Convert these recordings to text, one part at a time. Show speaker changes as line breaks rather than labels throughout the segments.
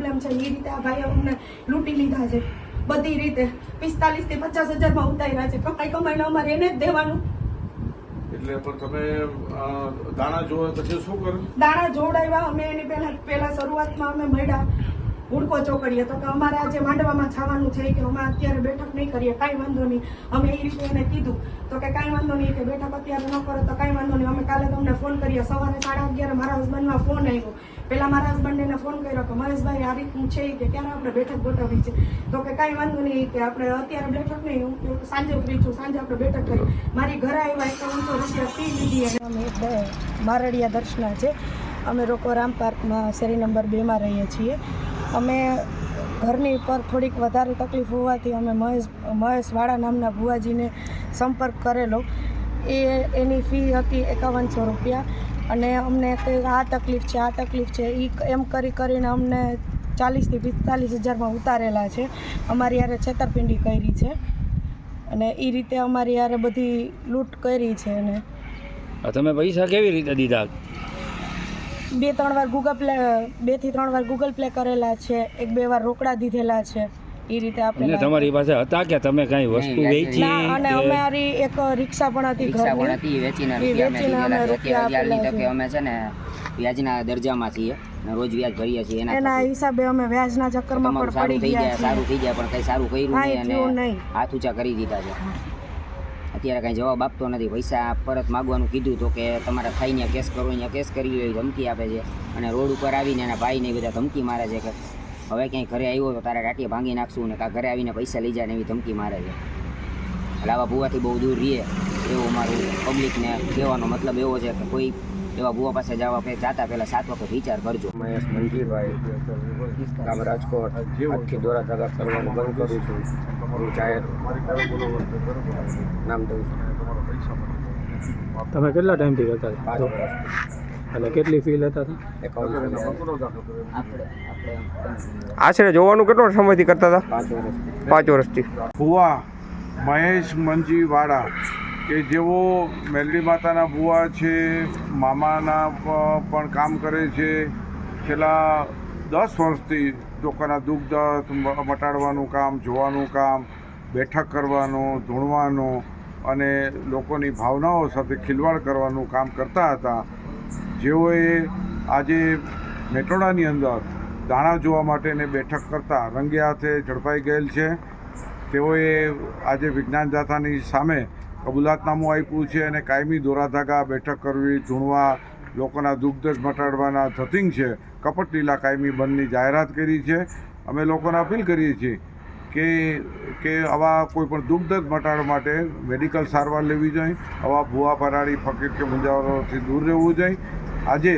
Problem છે. એ રીતે આ ભાઈએ અમને લૂંટી લીધા છે. બધી રીતે. પિસ્તાલીસથી પચાસ હજારમાં ઉતાર્યા છે. કમાઈ કમાઈને અમારે એને જ દેવાનું.
એટલે પણ તમે દાણા જોવા પછી શું કર્યું?
દાણા જોડાવ્યા અમે એની પહેલા પહેલા શરૂઆતમાં અમે મળ્યા. હુડકો ચોકડીએ. તો કે અમારે આજે માંડવામાં છાવાનું છે કે અમે અત્યારે બેઠક નહીં કરીએ, કાંઈ વાંધો નહીં. અમે એ રીતે એને કીધું. તો કે કાંઈ વાંધો નહીં કે બેઠક અત્યારે ન કરો, તો કાંઈ વાંધો નહીં. અમે કાલે તમને ફોન કરીએ. સવારે સાડા અગિયારે મારા હસબન્ડમાં ફોન આવ્યો. પહેલાં મારા હસબન્ડ એને ફોન કર્યો કે, મહેશભાઈ, આ રીતનું છે કે ક્યારે આપણે બેઠક ગોઠવવી છે? તો કે, કાંઈ વાંધો નહીં કે આપણે અત્યારે બેઠક નહીં. હું સાંજે ફ્રી છું. સાંજે આપણે બેઠક કરી. મારી ઘરે આવ્યા એકાવનસો રૂપિયા પી લીધી અમે મારડિયા દર્શના છે. અમે લોકો રામ પાર્કમાં શેરી નંબર બેમાં રહીએ છીએ. અમે ઘરની પર થોડીક વધારે તકલીફ હોવાથી અમે મહેશ મહેશવાળા નામના ભુવાજીને સંપર્ક કરેલો. એ એની ફી હતી એકાવનસો રૂપિયા અને અમને કંઈ આ તકલીફ છે, આ તકલીફ છે એ એમ કરી કરીને અમને ચાલીસથી પિસ્તાલીસ હજારમાં ઉતારેલા છે. અમારી યારે છેતરપિંડી કરી છે અને એ રીતે અમારી યારે બધી લૂંટ કરી છે અને
તમે પૈસા કેવી રીતે દીધા?
બે ત્રણ વાર ગૂગલ પ્લે બેથી ત્રણ વાર ગૂગલ પ્લે કરેલા છે. એક બે વાર રોકડા દીધેલા છે. એ રીતે આપણે
તમારી પાસે હતા કે તમે કઈ વસ્તુ વેચી
અને અમારી એક રિક્ષા પણ હતી
રિક્ષા પણ હતી વેચીને રૂપિયા અમે
રૂપિયા આપેલા
તકે અમે છે ને વ્યાજના દરજામાં છીએ અને રોજ વ્યાજ ભરીએ છીએ એના
એના હિસાબે અમે વ્યાજના ચક્કરમાં પણ પડી ગયા
સારું થઈ ગયા પણ કઈ સારું કર્યું નહીં અને હાથ ઊંચા કરી દીધા છે. અત્યારે કાંઈ જવાબ આપતો નથી. પૈસા પરત માગવાનું કીધું તો કે તમારે થઈને કેસ કરો, અહીંયા કેસ કરી લો ધમકી આપે છે. અને રોડ ઉપર આવીને એના ભાઈને બધા ધમકી મારે છે કે હવે ક્યાંય ઘરે આવ્યો તો તારા ટાટીએ ભાંગી નાખશું ને કાં ઘરે આવીને પૈસા લઈ જાય ને એવી ધમકી મારે છે. એટલે આવા ભૂવાથી બહુ દૂર રહીએ, એવું મારું પબ્લિકને કહેવાનો મતલબ એવો છે કે કોઈ એવા ભૂવા પાસે જવા પે જાતા પહેલાં સાત વખત વિચાર કરજો.
મહેશ મંજીરભાઈ ગામ રાજકોટ આખી દોરા દગા કરવાનું બંધ કરું છું. હું જાહેર નામ દઉં છું.
તમે કેટલા ટાઈમથી કરતા
પાંચ વર્ષ.
અને કેટલી ફી લેતા હતા
આશરે જોવાનું કેટલો સમયથી કરતા હતા?
પાંચ વર્ષ
પાંચ વર્ષથી.
ભુવા મહેશ મંજીવાડા કે જેઓ મેલડી માતાના ભુવા છે, મામાના પણ કામ કરે છે, છેલ્લા દસ વર્ષથી લોકોના દુઃખ મટાડવાનું કામ, જોવાનું કામ, બેઠક કરવાનું, ધૂણવાનું અને લોકોની ભાવનાઓ સાથે ખિલવાડ કરવાનું કામ કરતા હતા. જેઓએ આજે મેટોડાની અંદર દાણા જોવા માટેને બેઠક કરતા રંગે હાથે ઝડપાઈ ગયેલ છે. તેઓએ આજે વિજ્ઞાન જાથાની સામે કબૂલાતનામું આપ્યું છે અને કાયમી દોરાધાગા બેઠક કરવી ધૂણવા લોકોના દુઃખદશ મટાડવાના ધતિંગ છે. કપટ લીલા કાયમી બંધની જાહેરાત કરી છે. અમે લોકોને અપીલ કરીએ છીએ કે કે આવા કોઈ પણ દુઃખ મટાડવા માટે મેડિકલ સારવાર લેવી જોઈએ, આવા ભૂવા ફરાળી ફકીર કે મુંજાવરોથી દૂર રહેવું જોઈએ. આજે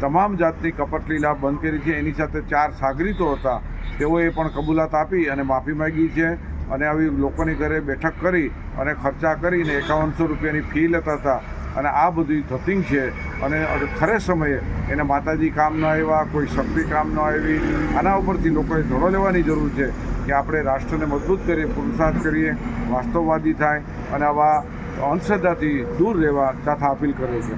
તમામ જાતની કપટલીલા બંધ કરી છે. એની સાથે ચાર સાગરીતો હતા. તેઓએ પણ કબૂલાત આપી અને માફી માગી છે અને આવી લોકોની ઘરે બેઠક કરી અને ખર્ચા કરીને એકાવનસો રૂપિયાની ફી લેતા હતા. અને આ બધી થતી છે. અને ખરે સમયે એને માતાજી કામ ન આવ્યા, કોઈ શક્તિ કામ ન આવી. આના ઉપરથી લોકોએ ધોળો લેવાની જરૂર છે કે આપણે રાષ્ટ્રને મજબૂત કરીએ, પુરુષાર્થ કરીએ, વાસ્તવવાદી થાય અને આવા અંધશ્રદ્ધાથી દૂર રહેવા તથા અપીલ કરે છે.